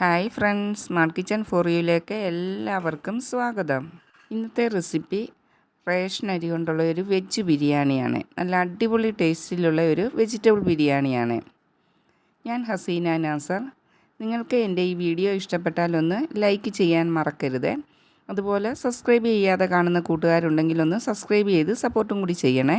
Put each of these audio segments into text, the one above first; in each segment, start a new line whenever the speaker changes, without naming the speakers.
Hi friends smart kitchen for യുയിലേക്ക് എല്ലാവർക്കും സ്വാഗതം. ഇന്നത്തെ റെസിപ്പി റേഷൻ അരി കൊണ്ടുള്ള ഒരു വെജ് ബിരിയാണിയാണ്. നല്ല അടിപൊളി ടേസ്റ്റിലുള്ള ഒരു വെജിറ്റബിൾ ബിരിയാണിയാണ്. ഞാൻ ഹസീന നാസർ. നിങ്ങൾക്ക് എന്റെ ഈ വീഡിയോ ഇഷ്ടപ്പെട്ടാൽ ഒന്ന് ലൈക്ക് ചെയ്യാൻ മറക്കരുത്. അതുപോലെ സബ്സ്ക്രൈബ് ചെയ്യാതെ കാണുന്ന കൂട്ടുകാരുണ്ടെങ്കിൽ ഒന്ന് സബ്സ്ക്രൈബ് ചെയ്ത് സപ്പോർട്ടും കൂടി ചെയ്യണേ.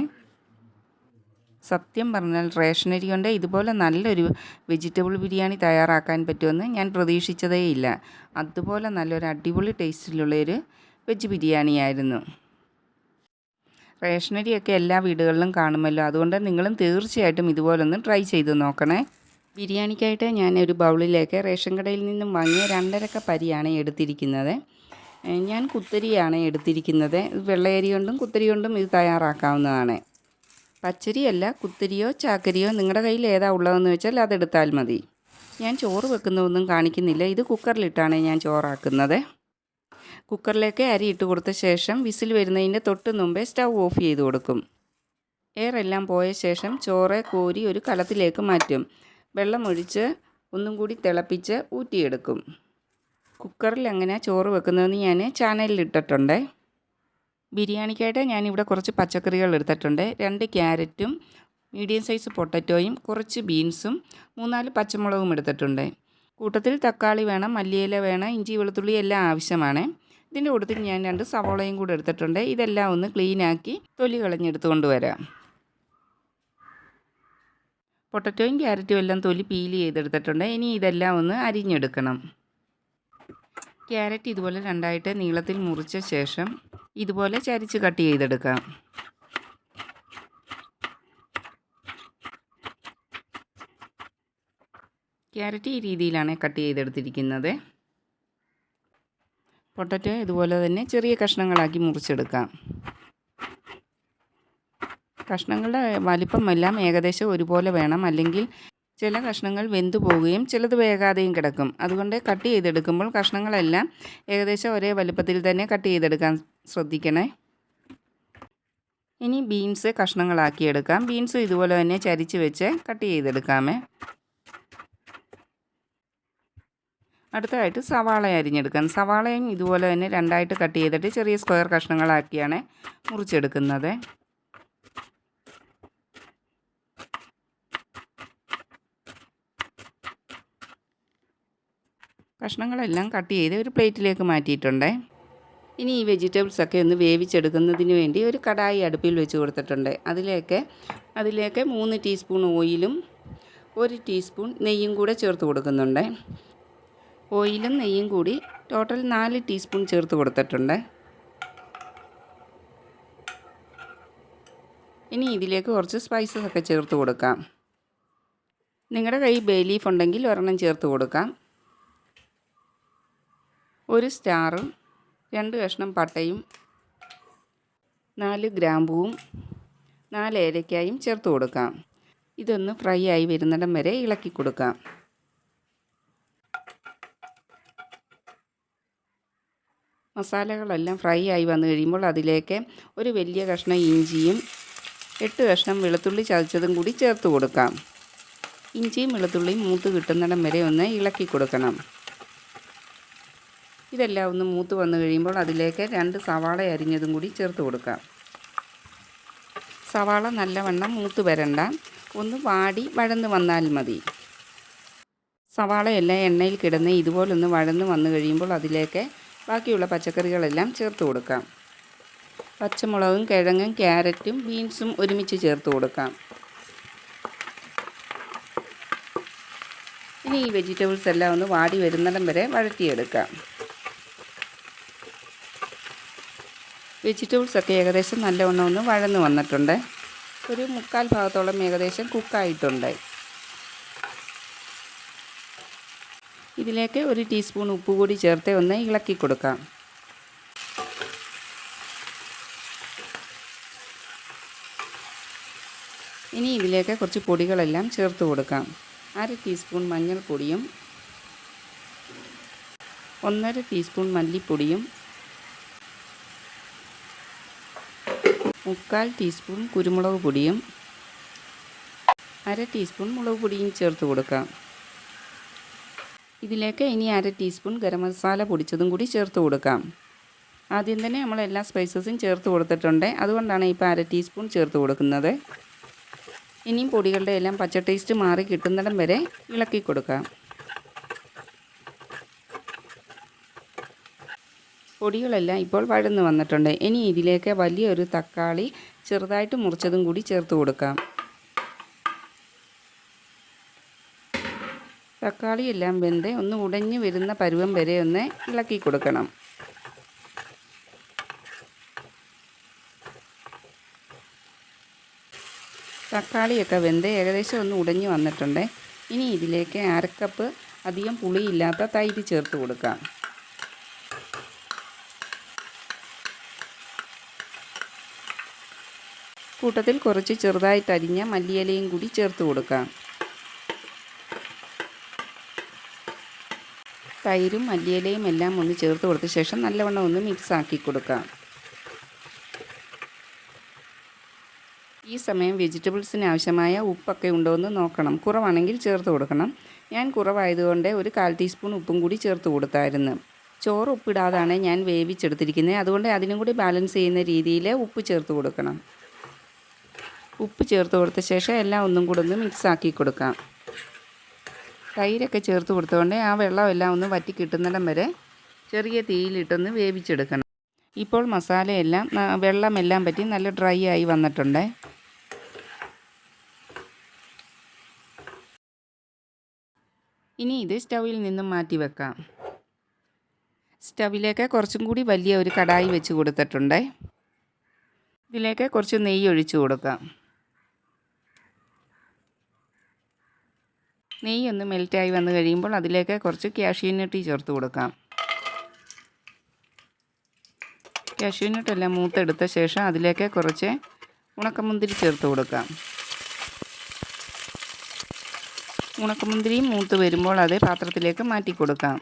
സത്യം പറഞ്ഞാൽ റേഷനരി കൊണ്ട് ഇതുപോലെ നല്ലൊരു വെജിറ്റബിൾ ബിരിയാണി തയ്യാറാക്കാൻ പറ്റുമെന്ന് ഞാൻ പ്രതീക്ഷിച്ചതേയില്ല. അതുപോലെ നല്ലൊരു അടിപൊളി ടേസ്റ്റിലുള്ളൊരു വെജ് ബിരിയാണിയായിരുന്നു. റേഷനരിയൊക്കെ എല്ലാ വീടുകളിലും കാണുമല്ലോ. അതുകൊണ്ട് നിങ്ങളും തീർച്ചയായിട്ടും ഇതുപോലൊന്ന് ട്രൈ ചെയ്ത് നോക്കണേ. ബിരിയാണിക്കായിട്ട് ഞാൻ ഒരു ബൗളിലേക്ക് റേഷൻ കടയിൽ നിന്നും വാങ്ങിയ രണ്ടര പരിയാണ് എടുത്തിരിക്കുന്നത്. ഞാൻ കുത്തരിയാണ് എടുത്തിരിക്കുന്നത്. വെള്ളയരി കൊണ്ടും കുത്തരി കൊണ്ടും ഇത് തയ്യാറാക്കാവുന്നതാണ്. പച്ചരിയല്ല കുത്തരിയോ ചാക്കരിയോ നിങ്ങളുടെ കയ്യിൽ ഏതാ ഉള്ളതെന്ന് വെച്ചാൽ അതെടുത്താൽ മതി. ഞാൻ ചോറ് വെക്കുന്നതൊന്നും കാണിക്കുന്നില്ല. ഇത് കുക്കറിലിട്ടാണ് ഞാൻ ചോറാക്കുന്നത്. കുക്കറിലേക്ക് അരി ഇട്ട് കൊടുത്ത ശേഷം വിസിൽ വരുന്നതിന്റെ തൊട്ട് മുമ്പേ സ്റ്റൗ ഓഫ് ചെയ്ത് കൊടുക്കും. എയറെല്ലാം പോയ ശേഷം ചോറ് കോരി ഒരു കലത്തിലേക്ക് മാറ്റും. വെള്ളമൊഴിച്ച് ഒന്നും കൂടി തിളപ്പിച്ച് ഊറ്റിയെടുക്കും. കുക്കറിൽ അങ്ങനെ ചോറ് വെക്കുന്നതെന്ന് ഞാൻ ചാനലിൽ ഇട്ടിട്ടുണ്ട്. ബിരിയാണിക്കായിട്ട് ഞാനിവിടെ കുറച്ച് പച്ചക്കറികൾ എടുത്തിട്ടുണ്ട്. രണ്ട് ക്യാരറ്റും മീഡിയം സൈസ് പൊട്ടറ്റോയും കുറച്ച് ബീൻസും മൂന്നാൽ പച്ചമുളകും എടുത്തിട്ടുണ്ട്. കൂട്ടത്തിൽ തക്കാളി വേണം മല്ലിയില വേണം ഇഞ്ചി വെളുത്തുള്ളി എല്ലാം ആവശ്യമാണ്. ഇതിന്റെ കൂട്ടത്തിൽ ഞാൻ രണ്ട് സവോളയും കൂടെ എടുത്തിട്ടുണ്ട്. ഇതെല്ലാം ഒന്ന് ക്ലീനാക്കി തൊലി കളഞ്ഞെടുത്ത് കൊണ്ടുവരാം. പൊട്ടറ്റോയും ക്യാരറ്റും എല്ലാം തൊലി പീൽ ചെയ്തെടുത്തിട്ടുണ്ട്. ഇനി ഇതെല്ലാം ഒന്ന് അരിഞ്ഞെടുക്കണം. ക്യാരറ്റ് ഇതുപോലെ രണ്ടായിട്ട് നീളത്തിൽ മുറിച്ച ശേഷം ഇതുപോലെ ചരിച്ച് കട്ട് ചെയ്തെടുക്കാം. ക്യാരറ്റ് ഈ രീതിയിലാണ് കട്ട് ചെയ്തെടുത്തിരിക്കുന്നത്. പൊട്ടറ്റോ ഇതുപോലെ തന്നെ ചെറിയ കഷ്ണങ്ങളാക്കി മുറിച്ചെടുക്കാം. കഷ്ണങ്ങളുടെ വലിപ്പമെല്ലാം ഏകദേശം ഒരുപോലെ വേണം. അല്ലെങ്കിൽ ചില കഷ്ണങ്ങൾ വെന്തു പോവുകയും ചിലത് വേകാതെയും കിടക്കും. അതുകൊണ്ട് കട്ട് ചെയ്തെടുക്കുമ്പോൾ കഷ്ണങ്ങളെല്ലാം ഏകദേശം ഒരേ വലുപ്പത്തിൽ തന്നെ കട്ട് ചെയ്തെടുക്കാൻ ശ്രദ്ധിക്കണേ. ഇനി ബീൻസ് കഷ്ണങ്ങളാക്കിയെടുക്കാം. ബീൻസ് ഇതുപോലെ തന്നെ ചരിച്ച് വെച്ച് കട്ട് ചെയ്തെടുക്കാമേ. അടുത്തതായിട്ട് സവാള അരിഞ്ഞെടുക്കാം. സവാളയും ഇതുപോലെ തന്നെ രണ്ടായിട്ട് കട്ട് ചെയ്തിട്ട് ചെറിയ സ്ക്വയർ കഷ്ണങ്ങളാക്കിയാണ് മുറിച്ചെടുക്കുന്നത്. കഷ്ണങ്ങളെല്ലാം കട്ട് ചെയ്ത് ഒരു പ്ലേറ്റിലേക്ക് മാറ്റിയിട്ടുണ്ട്. ഇനി ഈ വെജിറ്റബിൾസൊക്കെ ഒന്ന് വേവിച്ചെടുക്കുന്നതിന് വേണ്ടി ഒരു കടായി അടുപ്പിൽ വെച്ച് കൊടുത്തിട്ടുണ്ട്. അതിലേക്ക് അതിലേക്ക് മൂന്ന് ടീസ്പൂൺ ഓയിലും ഒരു ടീസ്പൂൺ നെയ്യും കൂടെ ചേർത്ത് കൊടുക്കുന്നുണ്ട്. ഓയിലും നെയ്യും കൂടി ടോട്ടൽ നാല് ടീസ്പൂൺ ചേർത്ത് കൊടുത്തിട്ടുണ്ട്. ഇനി ഇതിലേക്ക് കുറച്ച് സ്പൈസസ് ഒക്കെ ചേർത്ത് കൊടുക്കാം. നിങ്ങളുടെ കയ്യിൽ ബേ ലീഫ് ഉണ്ടെങ്കിൽ ഒരെണ്ണം ചേർത്ത് കൊടുക്കാം. ഒരു സ്റ്റാറും രണ്ട് കഷ്ണം പട്ടയും നാല് ഗ്രാമ്പുവും നാല് ഏലക്കായും ചേർത്ത് കൊടുക്കാം. ഇതൊന്ന് ഫ്രൈ ആയി വരുന്നിടം വരെ ഇളക്കി കൊടുക്കാം. മസാലകളെല്ലാം ഫ്രൈ ആയി വന്നു കഴിയുമ്പോൾ അതിലേക്ക് ഒരു വലിയ കഷ്ണം ഇഞ്ചിയും എട്ട് കഷ്ണം വെളുത്തുള്ളി ചതച്ചതും കൂടി ചേർത്ത് കൊടുക്കാം. ഇഞ്ചിയും വെളുത്തുള്ളിയും മൂത്ത് കിട്ടുന്നിടം വരെ ഒന്ന് ഇളക്കി കൊടുക്കണം. ഇതെല്ലാം ഒന്ന് മൂത്ത് വന്നു കഴിയുമ്പോൾ അതിലേക്ക് രണ്ട് സവാള അരിഞ്ഞതും കൂടി ചേർത്ത് കൊടുക്കാം. സവാള നല്ലവണ്ണം മൂത്ത് വരണ്ട. ഒന്ന് വാടി വഴന്ന് വന്നാൽ മതി. സവാളയെല്ലാം എണ്ണയിൽ കിടന്ന് ഇതുപോലൊന്ന് വഴന്ന് വന്നു കഴിയുമ്പോൾ അതിലേക്ക് ബാക്കിയുള്ള പച്ചക്കറികളെല്ലാം ചേർത്ത് കൊടുക്കാം. പച്ചമുളകും കിഴങ്ങും ക്യാരറ്റും ബീൻസും ഒരുമിച്ച് ചേർത്ത് കൊടുക്കാം. ഇനി ഈ വെജിറ്റബിൾസ് എല്ലാം ഒന്ന് വാടി വരുന്നിടം വരെ വഴറ്റിയെടുക്കാം. വെജിറ്റബിൾസ് ഒക്കെ ഏകദേശം നല്ലവണ്ണം ഒന്ന് വഴന്ന് വന്നിട്ടുണ്ട്. ഒരു മുക്കാൽ ഭാഗത്തോളം ഏകദേശം കുക്കായിട്ടുണ്ട്. ഇതിലേക്ക് ഒരു ടീസ്പൂൺ ഉപ്പ് കൂടി ചേർത്ത് ഒന്ന് ഇളക്കി കൊടുക്കാം. ഇനി ഇതിലേക്ക് കുറച്ച് പൊടികളെല്ലാം ചേർത്ത് കൊടുക്കാം. അര ടീസ്പൂൺ മഞ്ഞൾപ്പൊടിയും ഒന്നര ടീസ്പൂൺ മല്ലിപ്പൊടിയും മുക്കാൽ ടീസ്പൂൺ കുരുമുളക് പൊടിയും അര ടീസ്പൂൺ മുളക് പൊടിയും ചേർത്ത് കൊടുക്കാം. ഇതിലേക്ക് ഇനി അര ടീസ്പൂൺ ഗരം മസാല പൊടിച്ചതും കൂടി ചേർത്ത് കൊടുക്കാം. ആദ്യം തന്നെ നമ്മൾ എല്ലാ സ്പൈസസും ചേർത്ത് കൊടുത്തിട്ടുണ്ട്. അതുകൊണ്ടാണ് ഇപ്പോൾ അര ടീസ്പൂൺ ചേർത്ത് കൊടുക്കുന്നത്. ഇനിയും പൊടികളുടെ എല്ലാം പച്ച ടേസ്റ്റ് മാറി കിട്ടുന്നിടം വരെ ഇളക്കി കൊടുക്കാം. പൊടികളെല്ലാം ഇപ്പോൾ വഴന്ന് വന്നിട്ടുണ്ട്. ഇനി ഇതിലേക്ക് വലിയൊരു തക്കാളി ചെറുതായിട്ട് മുറിച്ചതും കൂടി ചേർത്ത് കൊടുക്കാം. തക്കാളി എല്ലാം വെന്ത് ഒന്ന് ഉടഞ്ഞു വരുന്ന പരുവം വരെ ഒന്ന് ഇളക്കി കൊടുക്കണം. തക്കാളിയൊക്കെ വെന്ത് ഏകദേശം ഒന്ന് ഉടഞ്ഞു വന്നിട്ടുണ്ട്. ഇനി ഇതിലേക്ക് അരക്കപ്പ് അധികം പുളിയില്ലാത്ത തൈര് ചേർത്ത് കൊടുക്കാം. കൂട്ടത്തിൽ കുറച്ച് ചെറുതായിട്ട് അരിഞ്ഞ മല്ലിയിലയും കൂടി ചേർത്ത് കൊടുക്കാം. തൈരും മല്ലിയിലയും എല്ലാം ഒന്ന് ചേർത്ത് കൊടുത്ത ശേഷം നല്ലവണ്ണം ഒന്ന് മിക്സ് ആക്കി കൊടുക്കാം. ഈ സമയം വെജിറ്റബിൾസിന് ആവശ്യമായ ഉപ്പൊക്കെ ഉണ്ടോ എന്ന് നോക്കണം. കുറവാണെങ്കിൽ ചേർത്ത് കൊടുക്കണം. ഞാൻ കുറവായതുകൊണ്ട് ഒരു കാൽ ടീസ്പൂൺ ഉപ്പും കൂടി ചേർത്ത് കൊടുത്തായിരുന്നു. ചോറ് ഉപ്പിടാതാണ് ഞാൻ വേവിച്ചെടുത്തിരിക്കുന്നത്. അതുകൊണ്ട് അതിനും കൂടി ബാലൻസ് ചെയ്യുന്ന രീതിയിൽ ഉപ്പ് ചേർത്ത് കൊടുക്കണം. ഉപ്പ് ചേർത്ത് കൊടുത്ത ശേഷം എല്ലാം ഒന്നും കൂടെ ഒന്ന് മിക്സാക്കി കൊടുക്കാം. തൈരൊക്കെ ചേർത്ത് കൊടുത്തുകൊണ്ട് ആ വെള്ളമെല്ലാം ഒന്ന് വറ്റി കിട്ടുന്നിടം വരെ ചെറിയ തീയിലിട്ടൊന്ന് വേവിച്ചെടുക്കണം. ഇപ്പോൾ മസാലയെല്ലാം വെള്ളമെല്ലാം പറ്റി നല്ല ഡ്രൈ ആയി വന്നിട്ടുണ്ട്. ഇനി ഇത് സ്റ്റൗവിൽ നിന്നും മാറ്റി വെക്കാം. സ്റ്റവിലേക്ക് കുറച്ചും കൂടി വലിയ ഒരു കടായി വെച്ച് കൊടുത്തിട്ടുണ്ട്. ഇതിലേക്ക് കുറച്ച് നെയ്യ് ഒഴിച്ചു കൊടുക്കാം. നെയ്യ് ഒന്ന് മെൽറ്റായി വന്നു കഴിയുമ്പോൾ അതിലേക്ക് കുറച്ച് ക്യാഷ്യൂനട്ടി ചേർത്ത് കൊടുക്കാം. കാഷ്യൂനട്ടെല്ലാം മൂത്തെടുത്ത ശേഷം അതിലേക്ക് കുറച്ച് ഉണക്കമുന്തിരി ചേർത്ത് കൊടുക്കാം. ഉണക്കമുന്തിരിയും മൂത്ത് വരുമ്പോൾ അത് പാത്രത്തിലേക്ക് മാറ്റി കൊടുക്കാം.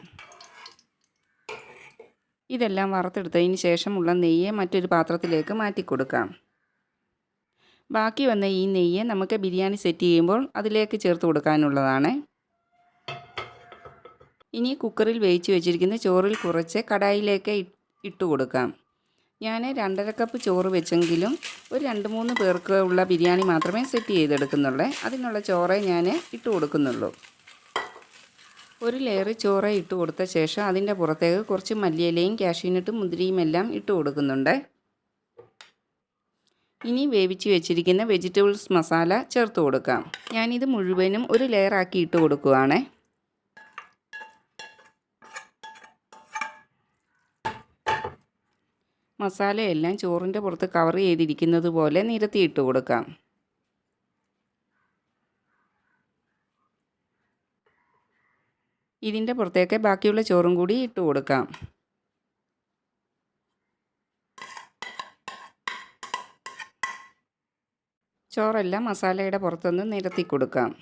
ഇതെല്ലാം വറുത്തെടുത്തതിന് ശേഷമുള്ള നെയ്യ് മറ്റൊരു പാത്രത്തിലേക്ക് മാറ്റി കൊടുക്കാം. ബാക്കി വന്ന ഈ നെയ്യ് നമുക്ക് ബിരിയാണി സെറ്റ് ചെയ്യുമ്പോൾ അതിലേക്ക് ചേർത്ത് കൊടുക്കാനുള്ളതാണ്. ഇനി കുക്കറിൽ വേവിച്ച് വെച്ചിരിക്കുന്ന ചോറിൽ കുറച്ച് കടായിലേക്ക് ഇട്ട് കൊടുക്കാം. ഞാൻ രണ്ടര കപ്പ് ചോറ് വെച്ചെങ്കിലും ഒരു രണ്ട് മൂന്ന് പേർക്ക് ഉള്ള ബിരിയാണി മാത്രമേ സെറ്റ് ചെയ്തെടുക്കുന്നുള്ളൂ. അതിനുള്ള ചോറേ ഞാൻ ഇട്ട് കൊടുക്കുന്നുള്ളൂ. ഒരു ലെയർ ചോറ് ഇട്ട് കൊടുത്ത ശേഷം അതിന്റെ പുറത്തേക്ക് കുറച്ച് മല്ലിയിലയും കാഷ്യൂനട്ടും മുന്തിരിയും എല്ലാം ഇട്ട് കൊടുക്കുന്നുണ്ട്. ഇനി വേവിച്ച് വെച്ചിരിക്കുന്ന വെജിറ്റബിൾസ് മസാല ചേർത്ത് കൊടുക്കാം. ഞാനിത് മുഴുവനും ഒരു ലെയറാക്കി ഇട്ട് കൊടുക്കുകയാണ് മസാലയെല്ലാം ചോറിന്റെ പുറത്ത് കവർ ചെയ്തിരിക്കുന്നത് പോലെ നിരത്തിയിട്ട് കൊടുക്കാം. ഇതിന്റെ പുറത്തേക്ക് ബാക്കിയുള്ള ചോറും കൂടി ഇട്ട് കൊടുക്കാം. ചോറെല്ലാം മസാലയുടെ പുറത്തുനിന്ന് നിരത്തി കൊടുക്കാം.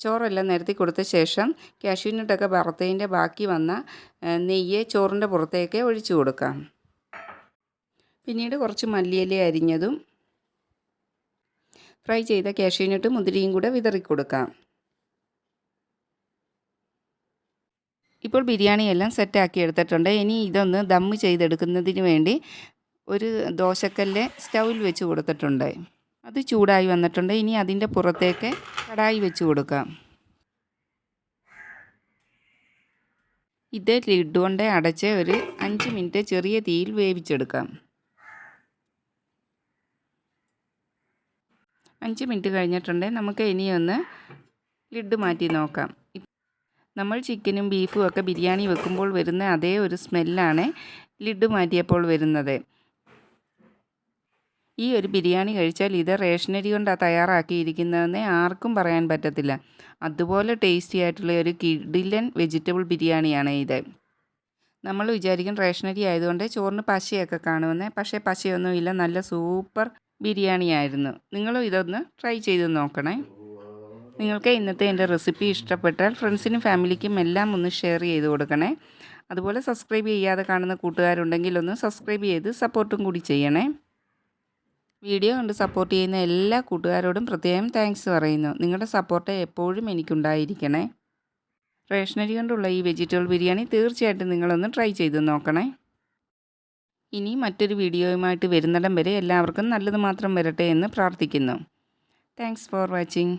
ചോറെല്ലാം നിരത്തി കൊടുത്ത ശേഷം കാഷ്യൂനട്ടൊക്കെ വറുത്തതിന്റെ ബാക്കി വന്ന നെയ്യ് ചോറിന്റെ പുറത്തേക്ക് ഒഴിച്ചു കൊടുക്കാം. പിന്നീട് കുറച്ച് മല്ലിയില അരിഞ്ഞതും ഫ്രൈ ചെയ്ത കാഷ്യൂനട്ട് മുന്തിരിയും കൂടെ വിതറി കൊടുക്കാം ഇപ്പോൾ ബിരിയാണി എല്ലാം സെറ്റാക്കി എടുത്തിട്ടുണ്ട്. ഇനി ഇതൊന്ന് ദമ്മ് ചെയ്തെടുക്കുന്നതിന് വേണ്ടി ഒരു ദോശക്കല്ല് സ്റ്റൗവിൽ വെച്ച് കൊടുത്തിട്ടുണ്ട്. അത് ചൂടായി വന്നിട്ടുണ്ട്. ഇനി അതിന്റെ പുറത്തേക്ക് കടായി വെച്ച് കൊടുക്കാം. ഇത് ലിഡ് കൊണ്ട് അടച്ച് ഒരു അഞ്ച് മിനിറ്റ് ചെറിയ തീയിൽ വേവിച്ചെടുക്കാം. അഞ്ച് മിനിറ്റ് കഴിഞ്ഞിട്ടുണ്ട്. നമുക്ക് ഇനിയൊന്ന് ലിഡ് മാറ്റി നോക്കാം. നമ്മൾ ചിക്കനും ബീഫും ഒക്കെ ബിരിയാണി വെക്കുമ്പോൾ വരുന്ന അതേ ഒരു സ്മെല്ലാണ് ലിഡ് മാറ്റിയപ്പോൾ വരുന്നത്. ഈ ഒരു ബിരിയാണി കഴിച്ചാൽ ഇത് റേഷനരി കൊണ്ടാണ് തയ്യാറാക്കിയിരിക്കുന്നതെന്ന് ആർക്കും പറയാൻ പറ്റത്തില്ല. അതുപോലെ ടേസ്റ്റി ആയിട്ടുള്ള ഒരു കിഡിലൻ വെജിറ്റബിൾ ബിരിയാണിയാണ് ഇത്. നമ്മൾ വിചാരിക്കും റേഷനരി ആയതുകൊണ്ട് ചോറിന് പശയൊക്കെ കാണുമെന്ന്. പക്ഷേ പശയൊന്നുമില്ല നല്ല സൂപ്പർ ബിരിയാണിയായിരുന്നു. നിങ്ങളും ഇതൊന്ന് ട്രൈ ചെയ്ത് നോക്കണേ. നിങ്ങൾക്ക് ഇന്നത്തെ എന്റെ റെസിപ്പി ഇഷ്ടപ്പെട്ടാൽ ഫ്രണ്ട്സിനും ഫാമിലിക്കും എല്ലാം ഒന്ന് ഷെയർ ചെയ്ത് കൊടുക്കണേ. അതുപോലെ സബ്സ്ക്രൈബ് ചെയ്യാതെ കാണുന്ന കൂട്ടുകാരുണ്ടെങ്കിൽ ഒന്ന് സബ്സ്ക്രൈബ് ചെയ്ത് സപ്പോർട്ടും കൂടി ചെയ്യണേ. വീഡിയോ കണ്ട് സപ്പോർട്ട് ചെയ്യുന്ന എല്ലാ കൂട്ടുകാരോടും പ്രത്യേകം താങ്ക്സ് പറയുന്നു. നിങ്ങളുടെ സപ്പോർട്ട് എപ്പോഴും എനിക്കുണ്ടായിരിക്കണേ. റേഷനരി കൊണ്ടുള്ള ഈ വെജിറ്റബിൾ ബിരിയാണി തീർച്ചയായിട്ടും നിങ്ങളൊന്ന് ട്രൈ ചെയ്ത് നോക്കണേ. ഇനി മറ്റൊരു വീഡിയോയുമായിട്ട് വരുന്നിടം വരെ എല്ലാവർക്കും നല്ലത് മാത്രം വരട്ടെ എന്ന് പ്രാർത്ഥിക്കുന്നു. Thanks for watching.